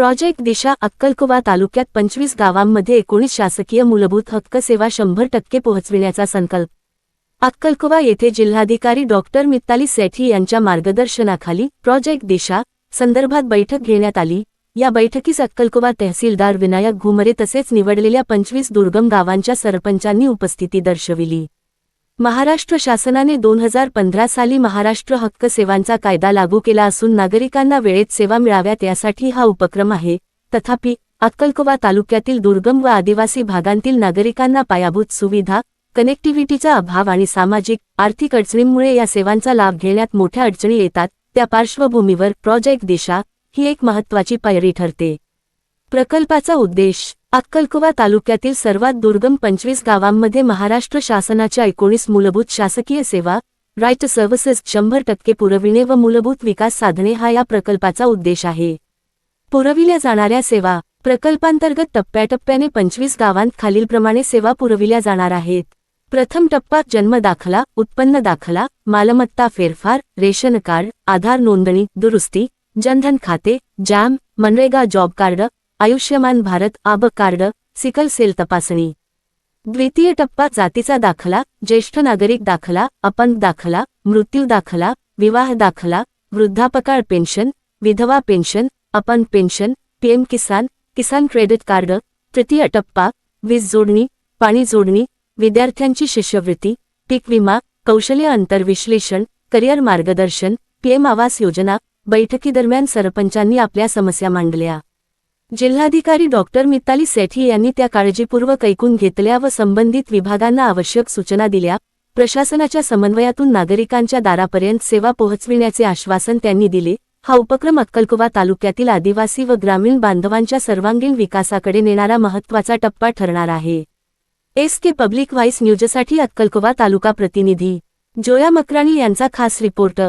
Project दिशा अक्कलकुवा तालुक्यात पंचवीस गावांमध्ये एकोणीस शासकीय मूलभूत हक्क सेवा शंभर टक्के पोहोचविण्याचा संकल्प. अक्कलकुवा येथे जिल्हाधिकारी डॉक्टर मित्ताली सेठी यांच्या मार्गदर्शनाखाली प्रोजेक्ट दिशा संदर्भात बैठक घेण्यात आली. या बैठकीस अक्कलकुवा तहसीलदार विनायक घुमरे तसेच निवडलेल्या पंचवीस दुर्गम गावांच्या सरपंचांनी उपस्थिती दर्शविली. महाराष्ट्र शासनाने दोन हजार पंधरा साली महाराष्ट्र हक्क सेवांचा कायदा लागू केला असून नागरिकांना वेळेत सेवा मिळाव्यात यासाठी हा उपक्रम आहे. तथापि अक्कलकोवा तालुक्यातील दुर्गम व आदिवासी भागांतील नागरिकांना पायाभूत सुविधा कनेक्टिव्हिटीचा अभाव आणि सामाजिक आर्थिक अडचणींमुळे या सेवांचा लाभ घेण्यात मोठ्या अडचणी येतात त्या पार्श्वभूमीवर प्रोजेक्ट दिशा ही एक महत्त्वाची पायरी ठरते. प्रकल्पाचा उद्देश अक्कलकुवा तालुक्यातील सर्वात दुर्गम पंचवीस गावांमध्ये महाराष्ट्र शासनाच्या एकोणीस मूलभूत शासकीय सेवा राईट सर्व्हिसेस शंभर टक्के पुरविणे व मूलभूत विकास साधणे हा या प्रकल्पाचा उद्देश आहे. पुरविल्या जाणाऱ्या सेवा प्रकल्पांतर्गत टप्प्याटप्प्याने पंचवीस गावांत खालीलप्रमाणे सेवा पुरविल्या जाणार आहेत. प्रथम टप्पा जन्म दाखला उत्पन्न दाखला मालमत्ता फेरफार रेशन कार्ड आधार नोंदणी दुरुस्ती जनधन खाते JAM MNREGA job card Ayushman Bharat आब कार्ड सिकल सेल तपासणी. द्वितीय टप्पा जातीचा दाखला ज्येष्ठ नागरिक दाखला अपंग दाखला मृत्यू दाखला विवाह दाखला वृद्धापकाळ पेन्शन विधवा पेन्शन अपंग pension PM Kisan Kisan credit card. तृतीय टप्पा वीज जोडणी पाणी जोडणी विद्यार्थ्यांची शिष्यवृत्ती पीक विमा कौशल्य अंतरविश्लेषण करिअर मार्गदर्शन पीएम आवास योजना बैठकीदरम्यान सरपंचांनी आपल्या समस्या मांडल्या. जिल्हाधिकारी डॉक्टर मिताली सेठी यांनी त्या काळजीपूर्वक ऐकून घेतल्या व संबंधित विभागांना आवश्यक सूचना दिल्या. प्रशासनाच्या समन्वयातून नागरिकांच्या दारापर्यंत सेवा पोहोचविण्याचे आश्वासन त्यांनी दिले. हा उपक्रम अक्कलकुवा तालुक्यातील आदिवासी व ग्रामीण बांधवांच्या सर्वांगीण विकासाकडे नेणारा महत्त्वाचा टप्पा ठरणार आहे. एस के पब्लिक व्हाईस न्यूजसाठी अक्कलकुवा तालुका प्रतिनिधी. जोया मकराणी यांचा खास रिपोर्ट.